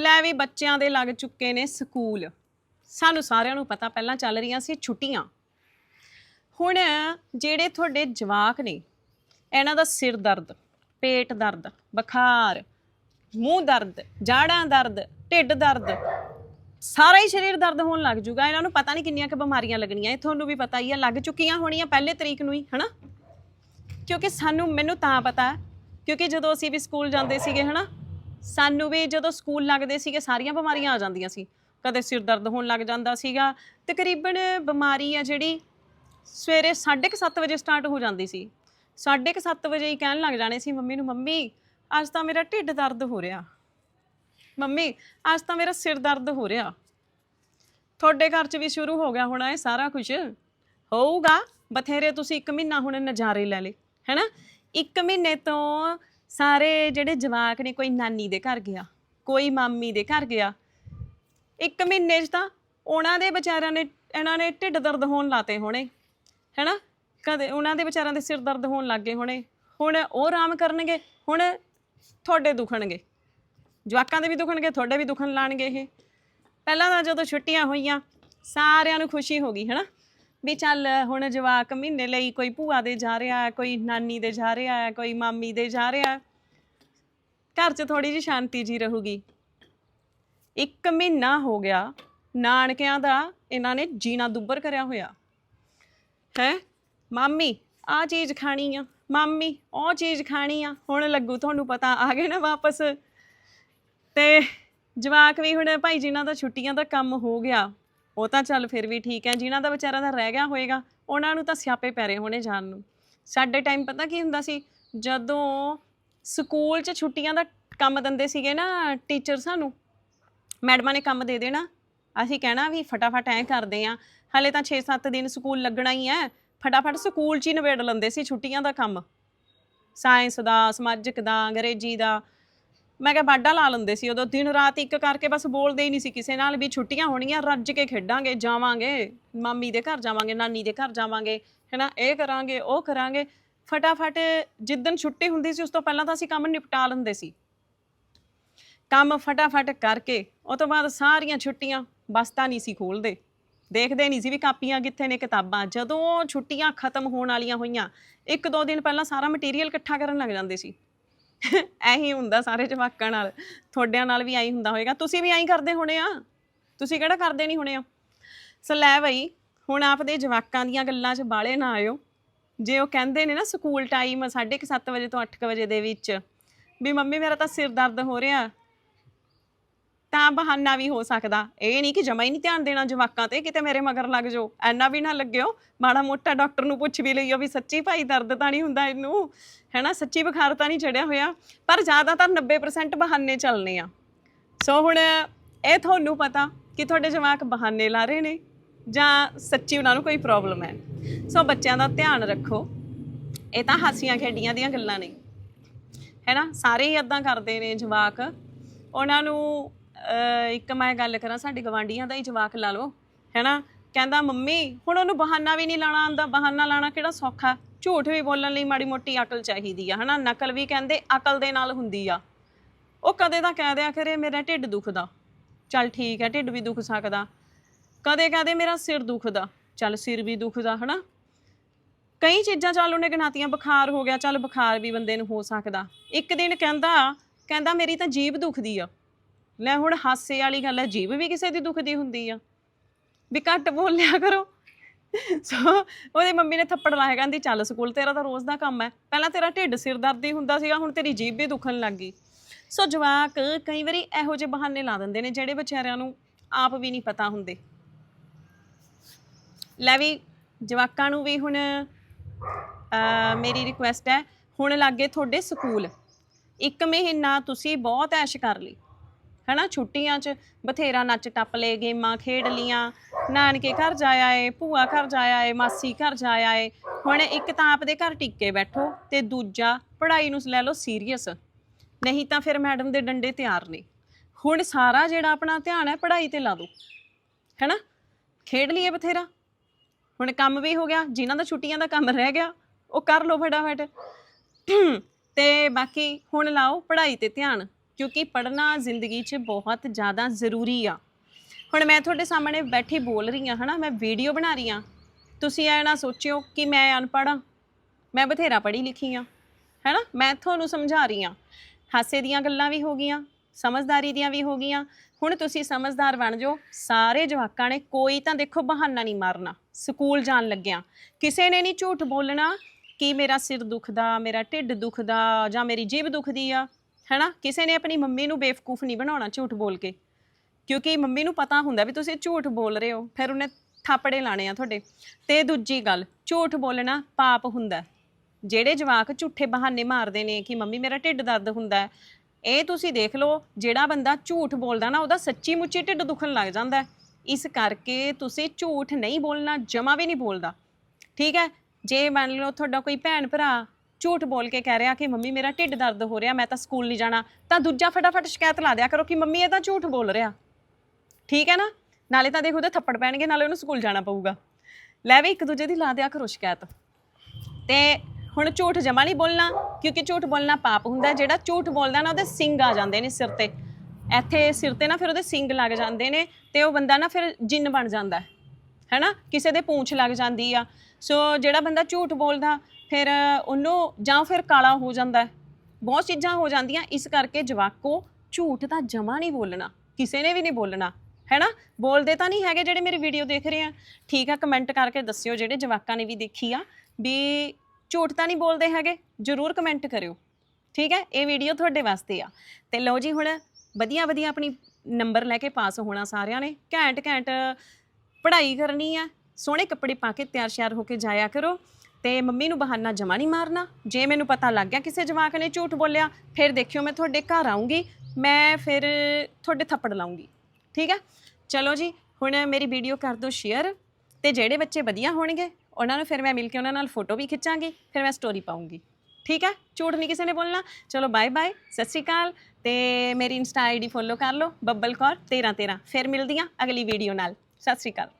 ਲੈ ਵੀ ਬੱਚਿਆਂ ਦੇ ਲੱਗ ਚੁੱਕੇ ਨੇ ਸਕੂਲ। ਸਾਨੂੰ ਸਾਰਿਆਂ ਨੂੰ ਪਤਾ ਪਹਿਲਾਂ ਚੱਲ ਰਹੀਆਂ ਸੀ ਛੁੱਟੀਆਂ। ਹੁਣ ਜਿਹੜੇ ਤੁਹਾਡੇ ਜਵਾਕ ਨੇ, ਇਹਨਾਂ ਦਾ ਸਿਰ ਦਰਦ, ਪੇਟ ਦਰਦ, ਬੁਖਾਰ, ਮੂੰਹ ਦਰਦ, ਜਾੜਾਂ ਦਰਦ, ਢਿੱਡ ਦਰਦ, ਸਾਰਾ ਹੀ ਸਰੀਰ ਦਰਦ ਹੋਣ ਲੱਗ ਜੂਗਾ। ਇਹਨਾਂ ਨੂੰ ਪਤਾ ਨਹੀਂ ਕਿੰਨੀਆਂ ਕੁ ਬਿਮਾਰੀਆਂ ਲੱਗਣੀਆਂ। ਇਹ ਤੁਹਾਨੂੰ ਵੀ ਪਤਾ ਹੀ ਆ, ਲੱਗ ਚੁੱਕੀਆਂ ਹੋਣੀਆਂ ਪਹਿਲੇ ਤਰੀਕ ਨੂੰ ਹੀ, ਹਨਾ? ਕਿਉਂਕਿ ਸਾਨੂੰ, ਮੈਨੂੰ ਤਾਂ ਪਤਾ, ਕਿਉਂਕਿ ਜਦੋਂ ਅਸੀਂ ਵੀ ਸਕੂਲ ਜਾਂਦੇ ਸੀਗੇ, ਹਨਾ? ਸਾਨੂੰ ਵੀ ਜਦੋਂ ਸਕੂਲ ਲੱਗਦੇ ਸੀਗੇ, ਸਾਰੀਆਂ ਬਿਮਾਰੀਆਂ ਆ ਜਾਂਦੀਆਂ ਸੀ। ਕਦੇ ਸਿਰ ਦਰਦ ਹੋਣ ਲੱਗ ਜਾਂਦਾ ਸੀਗਾ। ਤਕਰੀਬਨ ਬਿਮਾਰੀ ਆ ਜਿਹੜੀ ਸਵੇਰੇ 7:30 ਵਜੇ ਸਟਾਰਟ ਹੋ ਜਾਂਦੀ ਸੀ। 7:30 ਵਜੇ ਹੀ ਕਹਿਣ ਲੱਗ ਜਾਣੇ ਸੀ ਮੰਮੀ ਨੂੰ, ਮੰਮੀ, ਅੱਜ ਤਾਂ ਮੇਰਾ ਢਿੱਡ ਦਰਦ ਹੋ ਰਿਹਾ। ਮੰਮੀ, ਅੱਜ ਤਾਂ ਮੇਰਾ ਸਿਰ ਦਰਦ ਹੋ ਰਿਹਾ। ਤੁਹਾਡੇ ਘਰ 'ਚ ਵੀ ਸ਼ੁਰੂ ਹੋ ਗਿਆ ਹੋਣਾ ਇਹ ਸਾਰਾ ਕੁਝ ਹੋਊਗਾ, ਬਥੇਰੇ ਤੁਸੀਂ ਇੱਕ ਮਹੀਨਾ ਹੁਣ ਨਜ਼ਾਰੇ ਲੈ ਲੇ ਹੈਨਾ? ਇੱਕ ਮਹੀਨੇ ਤੋਂ ਸਾਰੇ ਜਿਹੜੇ ਜਵਾਕ ਨੇ, ਕੋਈ ਨਾਨੀ ਦੇ ਘਰ ਗਿਆ, ਕੋਈ ਮਾਮੀ ਦੇ ਘਰ ਗਿਆ, ਇੱਕ ਮਹੀਨੇ 'ਚ ਤਾਂ ਉਹਨਾਂ ਦੇ ਵਿਚਾਰਿਆਂ ਨੇ, ਇਹਨਾਂ ਨੇ ਢਿੱਡ ਦਰਦ ਹੋਣ ਲਾਤੇ ਹੋਣੇ, ਹੈਨਾ? ਕਦੇ ਉਹਨਾਂ ਦੇ ਵਿਚਾਰਿਆਂ ਦੇ ਸਿਰ ਦਰਦ ਹੋਣ ਲੱਗੇ ਹੋਣੇ, ਹੁਣ ਉਹ ਆਰਾਮ ਕਰਨਗੇ, ਹੁਣ ਤੁਹਾਡੇ ਦੁਖਣਗੇ। ਜਵਾਕਾਂ ਦੇ ਵੀ ਦੁਖਣਗੇ, ਤੁਹਾਡੇ ਵੀ ਦੁਖਣ ਲਾਣਗੇ ਇਹ। ਪਹਿਲਾਂ ਤਾਂ ਜਦੋਂ ਛੁੱਟੀਆਂ ਹੋਈਆਂ, ਸਾਰਿਆਂ ਨੂੰ ਖੁਸ਼ੀ ਹੋ ਗਈ, ਹੈਨਾ? ਵੀ ਚੱਲ ਹੁਣ ਜਵਾਕ ਮਹੀਨੇ ਲਈ ਕੋਈ ਭੂਆ ਦੇ ਜਾ ਰਿਹਾ ਹੈ ਕੋਈ ਨਾਨੀ ਦੇ ਜਾ ਰਿਹਾ ਹੈ ਕੋਈ ਮਾਮੀ ਦੇ ਜਾ ਰਿਹਾ। ਹੈ ਘਰ 'ਚ ਥੋੜੀ ਜਿਹੀ ਸ਼ਾਂਤੀ ਜੀ ਰਹੂਗੀ। ਇੱਕ ਮਹੀਨਾ ਹੋ ਗਿਆ, ਨਾਨਕਿਆਂ ਦਾ ਇਹਨਾਂ ਨੇ ਜੀਣਾ ਦੁੱਬਰ ਕਰਿਆ ਹੋਇਆ। ਹੈ? ਮਾਮੀ ਆ ਚੀਜ਼ ਖਾਣੀ ਆ। ਮਾਮੀ, ਉਹ ਚੀਜ਼ ਖਾਣੀ ਆ। ਹੁਣ ਲੱਗੂ ਤੁਹਾਨੂੰ ਪਤਾ, ਆ ਗਏ ਨਾ ਵਾਪਸ। ਤੇ ਜਵਾਕ ਵੀ ਹੁਣ ਭਾਈ ਜਿਨ੍ਹਾਂ ਦਾ ਛੁੱਟੀਆਂ ਦਾ ਕੰਮ ਹੋ ਗਿਆ ਉਹ ਤਾਂ ਚੱਲ ਫਿਰ ਵੀ ਠੀਕ ਹੈ, ਜਿਨ੍ਹਾਂ ਦਾ ਵਿਚਾਰਾ ਦਾ ਰਹਿ ਗਿਆ ਹੋਏਗਾ, ਉਹਨਾਂ ਨੂੰ ਤਾਂ ਸਿਆਪੇ ਪੈ ਰਹੇ ਹੋਣੇ ਜਾਣ ਨੂੰ। ਸਾਡੇ ਟਾਈਮ ਪਤਾ ਕੀ ਹੁੰਦਾ ਸੀ, ਜਦੋਂ ਸਕੂਲ 'ਚ ਛੁੱਟੀਆਂ ਦਾ ਕੰਮ ਦਿੰਦੇ ਸੀਗੇ ਨਾ ਟੀਚਰ ਸਾਨੂੰ, ਮੈਡਮਾਂ ਨੇ ਕੰਮ ਦੇ ਦੇਣਾ, ਅਸੀਂ ਕਹਿਣਾ ਵੀ ਫਟਾਫਟ ਐਂ ਕਰਦੇ ਆ, ਹਲੇ ਤਾਂ 6-7 ਦਿਨ ਸਕੂਲ ਲੱਗਣਾ ਹੀ ਹੈ, ਫਟਾਫਟ ਸਕੂਲ 'ਚ ਹੀ ਨਿਬੇੜ ਲੈਂਦੇ ਸੀ ਛੁੱਟੀਆਂ ਦਾ ਕੰਮ। ਸਾਇੰਸ ਦਾ, ਸਮਾਜਿਕ ਦਾ, ਅੰਗਰੇਜ਼ੀ ਦਾ ਮੈਂ ਕਿਹਾ ਬਾਡਾ ਲਾ ਲੈਂਦੇ ਸੀ, ਉਦੋਂ ਦਿਨ ਰਾਤ ਇੱਕ ਕਰਕੇ ਬਸ ਬੋਲਦੇ ਹੀ ਨਹੀਂ ਸੀ ਕਿਸੇ ਨਾਲ ਵੀ ਛੁੱਟੀਆਂ ਹੋਣੀਆਂ, ਰੱਜ ਕੇ ਖੇਡਾਂਗੇ, ਜਾਵਾਂਗੇ, ਮਾਮੀ ਦੇ ਘਰ ਜਾਵਾਂਗੇ, ਨਾਨੀ ਦੇ ਘਰ ਜਾਵਾਂਗੇ, ਹੈਨਾ, ਇਹ ਕਰਾਂਗੇ, ਉਹ ਕਰਾਂਗੇ, ਫਟਾਫਟ ਜਿੱਦਨ ਛੁੱਟੀ ਹੁੰਦੀ ਸੀ ਉਸ ਤੋਂ ਪਹਿਲਾਂ ਤਾਂ ਅਸੀਂ ਕੰਮ ਨਿਪਟਾ ਲੈਂਦੇ ਸੀ। ਕੰਮ ਫਟਾਫਟ ਕਰਕੇ, ਉਹ ਤੋਂ ਬਾਅਦ ਸਾਰੀਆਂ ਛੁੱਟੀਆਂ ਬਸਤਾ ਨਹੀਂ ਸੀ ਖੋਲਦੇ, ਦੇਖਦੇ ਨਹੀਂ ਸੀ ਵੀ ਕਾਪੀਆਂ ਕਿੱਥੇ ਨੇ ਕਿਤਾਬਾਂ, ਜਦੋਂ ਛੁੱਟੀਆਂ ਖਤਮ ਹੋਣ ਵਾਲੀਆਂ ਹੋਈਆਂ, ਇੱਕ ਦੋ ਦਿਨ ਪਹਿਲਾਂ ਸਾਰਾ ਮਟੀਰੀਅਲ ਇਕੱਠਾ ਕਰਨ ਲੱਗ ਜਾਂਦੇ ਸੀ। ਐਹੀ ਹੁੰਦਾ ਸਾਰੇ ਜਵਾਕਾਂ ਨਾਲ। ਤੁਹਾਡਿਆਂ ਨਾਲ ਵੀ ਐਂ ਹੁੰਦਾ ਹੋਏਗਾ। ਤੁਸੀਂ ਵੀ ਐਂ ਕਰਦੇ ਹੋਣੇ ਆ। ਤੁਸੀਂ ਕਿਹੜਾ ਕਰਦੇ ਨਹੀਂ ਹੋਣੇ ਆ? ਸੋ ਲੈ ਬਈ, ਹੁਣ ਆਪਦੇ ਜਵਾਕਾਂ ਦੀਆਂ ਗੱਲਾਂ 'ਚ ਬਾਲੇ ਨਾ ਆਇਓ। ਜੇ ਉਹ ਕਹਿੰਦੇ ਨੇ ਨਾ ਸਕੂਲ ਟਾਈਮ 7:30 ਵਜੇ ਤੋਂ 8 ਵਜੇ ਦੇ ਵਿੱਚ ਵੀ ਮੰਮੀ ਮੇਰਾ ਤਾਂ ਸਿਰ ਦਰਦ ਹੋ ਰਿਹਾ। ਤਾਂ ਬਹਾਨਾ ਵੀ ਹੋ ਸਕਦਾ। ਇਹ ਨਹੀਂ ਕਿ ਜਮਾ ਹੀ ਨਹੀਂ ਧਿਆਨ ਦੇਣਾ ਜਵਾਕਾਂ ਤੇ, ਕਿਤੇ ਮੇਰੇ ਮਗਰ ਲੱਗ ਜਾਓ। ਐਨਾ ਵੀ ਨਾ ਲੱਗਿਓ। ਮਾੜਾ ਮੋਟਾ ਡਾਕਟਰ ਨੂੰ ਪੁੱਛ ਵੀ ਲਈਓ ਵੀ ਸੱਚੀ ਭਾਈ ਦਰਦ ਤਾਂ ਨਹੀਂ ਹੁੰਦਾ ਇਹਨੂੰ। ਹੈਨਾ, ਸੱਚੀ ਬੁਖਾਰ ਤਾਂ ਨਹੀਂ ਚੜਿਆ ਹੋਇਆ। ਪਰ ਜ਼ਿਆਦਾਤਰ 90% ਬਹਾਨੇ ਚੱਲਨੇ ਆ। ਸੋ ਹੁਣ ਇਹ ਤੁਹਾਨੂੰ ਪਤਾ ਕਿ ਤੁਹਾਡੇ ਜਵਾਕ ਬਹਾਨੇ ਲਾ ਰਹੇ ਨੇ ਜਾਂ ਸੱਚੀ ਉਹਨਾਂ ਨੂੰ ਕੋਈ ਪ੍ਰੋਬਲਮ ਹੈ। ਸੋ ਬੱਚਿਆਂ ਦਾ ਧਿਆਨ ਰੱਖੋ। ਇਹ ਤਾਂ ਹਾਸੀਆਂ ਖੇਡੀਆਂ ਦੀਆਂ ਗੱਲਾਂ ਨੇ। ਹੈਨਾ, ਸਾਰੇ ਹੀ ਇਦਾਂ ਕਰਦੇ ਨੇ ਜਵਾਕ। ਉਹਨਾਂ ਨੂੰ ਅਹ, ਇੱਕ ਮੈਂ ਗੱਲ ਕਰਾਂ ਸਾਡੇ ਗਵਾਂਡੀਆਂ ਦਾ ਹੀ ਜਵਾਕ ਲਾ ਲਓ ਹੈਨਾ? ਕਹਿੰਦਾ ਮੰਮੀ ਹੁਣ ਉਹਨੂੰ ਬਹਾਨਾ ਵੀ ਨਹੀਂ ਲਾਣਾ ਆਂਦਾ ਬਹਾਨਾ ਲਾਣਾ ਕਿਹੜਾ ਸੌਖਾ? ਝੂਠ ਵੀ ਬੋਲਣ ਲਈ ਮਾੜੀ ਮੋਟੀ ਅਕਲ ਚਾਹੀਦੀ ਆ ਹਨਾ? ਨਕਲ ਵੀ ਕਹਿੰਦੇ ਅਕਲ ਦੇ ਨਾਲ ਹੁੰਦੀ ਆ। ਉਹ ਕਦੇ ਤਾਂ ਕਹਿ ਦਿਆ ਕਰੇ ਮੇਰਾ ਢਿੱਡ ਦੁਖਦਾ। ਚੱਲ ਠੀਕ ਹੈ ਢਿੱਡ ਵੀ ਦੁਖ ਸਕਦਾ। ਕਦੇ ਕਹਦੇ ਮੇਰਾ ਸਿਰ ਦੁਖਦਾ। ਚੱਲ ਸਿਰ ਵੀ ਦੁਖਦਾ ਹਨਾ? ਕਈ ਚੀਜ਼ਾਂ ਚੱਲ ਉਹਨੇ ਗਿਣਾਤੀਆਂ ਬੁਖਾਰ ਹੋ ਗਿਆ ਚੱਲ ਬੁਖਾਰ ਵੀ ਬੰਦੇ ਨੂੰ ਹੋ ਸਕਦਾ। ਇੱਕ ਦਿਨ ਕਹਿੰਦਾ ਕਹਿੰਦਾ ਮੇਰੀ ਤਾਂ ਜੀਭ ਦੁਖਦੀ ਆ। ਲੈ ਹੁਣ ਹਾਸੇ ਵਾਲੀ ਗੱਲ ਹੈ, ਜੀਭ ਵੀ ਕਿਸੇ ਦੀ ਦੁਖਦੀ ਹੁੰਦੀ ਆ। ਵੀ ਘੱਟ ਬੋਲਿਆ ਕਰੋ। ਸੋ ਉਹਦੀ ਮੰਮੀ ਨੇ ਥੱਪੜ ਲਾਇਆ, ਕਹਿੰਦੀ, ਚੱਲ ਸਕੂਲ ਤੇਰਾ ਤਾਂ ਰੋਜ਼ ਦਾ ਕੰਮ ਹੈ। ਪਹਿਲਾਂ ਤੇਰਾ ਢਿੱਡ ਸਿਰ ਦਰਦ ਹੀ ਹੁੰਦਾ ਸੀਗਾ, ਹੁਣ ਤੇਰੀ ਜੀਭ ਵੀ ਦੁਖਣ ਲੱਗ ਗਈ। ਸੋ ਜਵਾਕ ਕਈ ਵਾਰੀ ਇਹੋ ਜਿਹੇ ਬਹਾਨੇ ਲਾ ਦਿੰਦੇ ਨੇ, ਜਿਹੜੇ ਵਿਚਾਰਿਆਂ ਨੂੰ ਆਪ ਵੀ ਨਹੀਂ ਪਤਾ ਹੁੰਦੇ। ਲੈ ਵੀ, ਜਵਾਕਾਂ ਨੂੰ ਵੀ ਹੁਣ, ਅਹ, ਮੇਰੀ ਰਿਕੁਐਸਟ ਹੈ, ਹੁਣ ਲੱਗੇ ਤੁਹਾਡੇ ਸਕੂਲ। ਇੱਕ ਮਹੀਨਾ ਤੁਸੀਂ ਬਹੁਤ ਐਸ਼ ਕਰ ਲਈ। ਹਨਾ, ਛੁੱਟੀਆਂ 'ਚ ਬਥੇਰਾ ਨੱਚ ਟੱਪ ਲਏ, ਗੇਮਾਂ ਖੇਡ ਲੀਆਂ ਨਾਨਕੇ ਘਰ ਜਾਇਆ ਏ ਭੂਆ ਘਰ ਜਾਇਆ ਏ ਮਾਸੀ ਘਰ ਜਾਇਆ ਏ ਹੁਣ ਇੱਕ ਤਾਂ ਆਪਦੇ ਘਰ ਟਿੱਕੇ ਬੈਠੋ ਤੇ ਦੂਜਾ ਪੜ੍ਹਾਈ ਨੂੰ ਲੈ ਲਓ ਸੀਰੀਅਸ ਨਹੀਂ ਤਾਂ ਫਿਰ ਮੈਡਮ ਦੇ ਡੰਡੇ ਤਿਆਰ ਨੇ। ਹੁਣ ਸਾਰਾ ਜਿਹੜਾ ਆਪਣਾ ਧਿਆਨ ਹੈ, ਪੜ੍ਹਾਈ ਤੇ ਲਾ ਦਿਓ ਹੈਨਾ? ਖੇਡ ਲਈਏ ਬਥੇਰਾ। ਹੁਣ ਕੰਮ ਵੀ ਹੋ ਗਿਆ, ਜਿਨ੍ਹਾਂ ਦਾ ਛੁੱਟੀਆਂ ਦਾ ਕੰਮ ਰਹਿ ਗਿਆ, ਉਹ ਕਰ ਲਓ ਫਟਾਫਟ। ਤੇ ਬਾਕੀ ਹੁਣ ਲਾਓ ਪੜ੍ਹਾਈ ਤੇ ਧਿਆਨ। ਕਿਉਂਕਿ ਪੜ੍ਹਨਾ ਜ਼ਿੰਦਗੀ 'ਚ ਬਹੁਤ ਜ਼ਿਆਦਾ ਜ਼ਰੂਰੀ ਆ। ਹੁਣ ਮੈਂ ਤੁਹਾਡੇ ਸਾਹਮਣੇ ਬੈਠੀ ਬੋਲ ਰਹੀ ਹਾਂ, ਹਨਾ? ਮੈਂ ਵੀਡੀਓ ਬਣਾ ਰਹੀ ਹਾਂ। ਤੁਸੀਂ ਐ ਨਾ ਸੋਚਿਓ ਕਿ ਮੈਂ ਅਨਪੜ੍ਹ ਹਾਂ। ਮੈਂ ਬਥੇਰਾ ਪੜ੍ਹੀ ਲਿਖੀ ਹਾਂ, ਹੈਨਾ? ਮੈਂ ਤੁਹਾਨੂੰ ਸਮਝਾ ਰਹੀ ਹਾਂ। ਹਾਸੇ ਦੀਆਂ ਗੱਲਾਂ ਵੀ ਹੋ ਗਈਆਂ, ਸਮਝਦਾਰੀ ਦੀਆਂ ਵੀ ਹੋ ਗਈਆਂ। ਹੁਣ ਤੁਸੀਂ ਸਮਝਦਾਰ ਬਣ ਜਾਓ। ਸਾਰੇ ਜਵਾਕਾਂ ਨੇ ਕੋਈ ਤਾਂ ਦੇਖੋ ਬਹਾਨਾ ਨਹੀਂ ਮਾਰਨਾ। ਸਕੂਲ ਜਾਣ ਲੱਗਿਆ। ਕਿਸੇ ਨੇ ਨਹੀਂ ਝੂਠ ਬੋਲਣਾ ਕਿ ਮੇਰਾ ਸਿਰ ਦੁਖਦਾ, ਮੇਰਾ ਢਿੱਡ ਦੁਖਦਾ ਜਾਂ ਮੇਰੀ ਜੀਭ ਦੁਖਦੀ ਆ। ਹੈਨਾ? ਕਿਸੇ ਨੇ ਆਪਣੀ ਮੰਮੀ ਨੂੰ ਬੇਵਕੂਫ ਨਹੀਂ ਬਣਾਉਣਾ ਝੂਠ ਬੋਲ ਕੇ। ਕਿਉਂਕਿ ਮੰਮੀ ਨੂੰ ਪਤਾ ਹੁੰਦਾ ਵੀ ਤੁਸੀਂ ਝੂਠ ਬੋਲ ਰਹੇ ਹੋ, ਫਿਰ ਉਹਨੇ ਥਾਪੜੇ ਲਾਣੇ ਆ ਤੁਹਾਡੇ। ਤੇ ਦੂਜੀ ਗੱਲ, ਝੂਠ ਬੋਲਣਾ ਪਾਪ ਹੁੰਦਾ। ਜਿਹੜੇ ਜਵਾਕ ਝੂਠੇ ਬਹਾਨੇ ਮਾਰਦੇ ਨੇ ਕਿ ਮੰਮੀ ਮੇਰਾ ਢਿੱਡ ਦਰਦ ਹੁੰਦਾ ਇਹ ਤੁਸੀਂ ਦੇਖ ਲਓ, ਜਿਹੜਾ ਬੰਦਾ ਝੂਠ ਬੋਲਦਾ ਨਾ, ਉਹਦਾ ਸੱਚੀ ਮੁੱਚੀ ਢਿੱਡ ਦੁਖਣ ਲੱਗ ਜਾਂਦਾ ਇਸ ਕਰਕੇ ਤੁਸੀਂ ਝੂਠ ਨਹੀਂ ਬੋਲਣਾ, ਜਮਾ ਵੀ ਨਹੀਂ ਬੋਲਦਾ। ਠੀਕ ਹੈ? ਜੇ ਮੰਨ ਲਓ ਤੁਹਾਡਾ ਕੋਈ ਭੈਣ ਭਰਾ ਝੂਠ ਬੋਲ ਕੇ ਕਹਿ ਰਿਹਾ ਕਿ ਮੰਮੀ ਮੇਰਾ ਢਿੱਡ ਦਰਦ ਹੋ ਰਿਹਾ, ਮੈਂ ਤਾਂ ਸਕੂਲ ਨਹੀਂ ਜਾਣਾ। ਤਾਂ ਦੂਜਾ ਫਟਾਫਟ ਸ਼ਿਕਾਇਤ ਲਾ ਦਿਆ ਕਰੋ ਕਿ ਮੰਮੀ ਇਹ ਤਾਂ ਝੂਠ ਬੋਲ ਰਿਹਾ। ਠੀਕ ਹੈ ਨਾ? ਨਾਲੇ ਤਾਂ ਦੇਖੋ, ਉਹਦੇ ਥੱਪੜ ਪੈਣਗੇ, ਨਾਲੇ ਉਹਨੂੰ ਸਕੂਲ ਜਾਣਾ ਪਊਗਾ। ਲੈ ਵੀ ਇੱਕ ਦੂਜੇ ਦੀ ਲਾ ਦਿਆ ਕਰੋ ਸ਼ਿਕਾਇਤ। ਤੇ ਹੁਣ ਝੂਠ ਜਮਾ ਨਹੀਂ ਬੋਲਣਾ, ਕਿਉਂਕਿ ਝੂਠ ਬੋਲਣਾ ਪਾਪ ਹੁੰਦਾ ਜਿਹੜਾ ਝੂਠ ਬੋਲਦਾ ਨਾ, ਉਹਦੇ ਸਿੰਗ ਆ ਜਾਂਦੇ ਨੇ ਸਿਰ ਤੇ। ਇੱਥੇ ਸਿਰ ਤੇ ਨਾ ਫਿਰ ਉਹਦੇ ਸਿੰਗ ਲੱਗ ਜਾਂਦੇ ਨੇ ਤੇ ਉਹ ਬੰਦਾ ਨਾ ਫਿਰ ਜਿੰਨ ਬਣ ਜਾਂਦਾ ਹੈ। ਹੈਨਾ ਕਿਸੇ ਦੇ ਪੂੰਛ ਲੱਗ ਜਾਂਦੀ ਆ। ਸੋ ਜਿਹੜਾ ਬੰਦਾ ਝੂਠ ਬੋਲਦਾ ਫਿਰ ਉਹਨੂੰ ਜਾਂ ਫਿਰ ਕਾਲਾ ਹੋ ਜਾਂਦਾ ਹੈ। ਬਹੁਤ ਚੀਜ਼ਾਂ ਹੋ ਜਾਂਦੀਆਂ, ਇਸ ਕਰਕੇ ਜਵਾਕੋ ਝੂਠ ਤਾਂ ਜਮਾ ਨਹੀਂ ਬੋਲਣਾ, ਕਿਸੇ ਨੇ ਵੀ ਨਹੀਂ ਬੋਲਣਾ, ਹੈਨਾ? ਬੋਲਦੇ ਤਾਂ ਨਹੀਂ ਹੈਗੇ ਜਿਹੜੇ ਮੇਰੀ ਵੀਡੀਓ ਦੇਖ ਰਹੇ ਆ। ਠੀਕ ਆ ਕਮੈਂਟ ਕਰਕੇ ਦੱਸਿਓ ਜਿਹੜੇ ਜਵਾਕਾਂ ਨੇ ਵੀ ਦੇਖੀ ਆ ਵੀ ਝੂਠ ਤਾਂ ਨਹੀਂ ਬੋਲਦੇ ਹੈਗੇ, ਜਰੂਰ ਕਮੈਂਟ ਕਰਿਓ। ਠੀਕ ਹੈ, ਇਹ ਵੀਡੀਓ ਤੁਹਾਡੇ ਵਾਸਤੇ ਆ। ਤੇ ਲਓ ਜੀ ਹੁਣ ਵਧੀਆ ਵਧੀਆ ਆਪਣੀ ਨੰਬਰ ਲੈ ਕੇ ਪਾਸ ਹੋਣਾ ਸਾਰਿਆਂ ਨੇ। ਘੈਂਟ ਘੈਂਟ ਪੜ੍ਹਾਈ ਕਰਨੀ ਆ, ਸੋਹਣੇ ਕੱਪੜੇ ਪਾ ਕੇ ਤਿਆਰ ਸ਼ਿਆਰ ਹੋ ਕੇ ਜਾਇਆ ਕਰੋ। ਤੇ ਮੰਮੀ ਨੂੰ ਬਹਾਨਾ ਜਮਾ ਨਹੀਂ ਮਾਰਨਾ। ਜੇ ਮੈਨੂੰ ਪਤਾ ਲੱਗ ਗਿਆ ਕਿਸੇ ਜਵਾਕ ਨੇ ਝੂਠ ਬੋਲਿਆ, ਫਿਰ ਦੇਖਿਓ ਮੈਂ ਤੁਹਾਡੇ ਘਰ ਆਉਂਗੀ ਮੈਂ ਫਿਰ ਤੁਹਾਡੇ ਥੱਪੜ ਲਾਉਂਗੀ ਠੀਕ ਹੈ? ਚਲੋ ਜੀ, ਹੁਣ ਮੇਰੀ ਵੀਡੀਓ ਕਰ ਦਿਓ ਸ਼ੇਅਰ, ਤੇ ਜਿਹੜੇ ਬੱਚੇ ਵਧੀਆ ਹੋਣਗੇ, ਉਹਨਾਂ ਨੂੰ ਫਿਰ ਮੈਂ ਮਿਲ ਕੇ ਉਹਨਾਂ ਨਾਲ ਫੋਟੋ ਵੀ ਖਿੱਚਾਂਗੀ, ਫਿਰ ਮੈਂ ਸਟੋਰੀ ਪਾਉਂਗੀ ਠੀਕ ਹੈ? ਝੂਠ ਨਹੀਂ ਕਿਸੇ ਨੇ ਬੋਲਣਾ। ਚਲੋ ਬਾਏ ਬਾਏ ਸਤਿ ਸ਼੍ਰੀ ਅਕਾਲ, ਤੇ ਮੇਰੀ ਇੰਸਟਾ ਆਈਡੀ ਫੋਲੋ ਕਰ ਲਓ, ਬੱਬਲ ਕੌਰ 1313 ਫਿਰ ਮਿਲਦੀਆਂ ਅਗਲੀ ਵੀਡੀਓ ਨਾਲ। ਸਤਿ ਸ਼੍ਰੀ ਅਕਾਲ।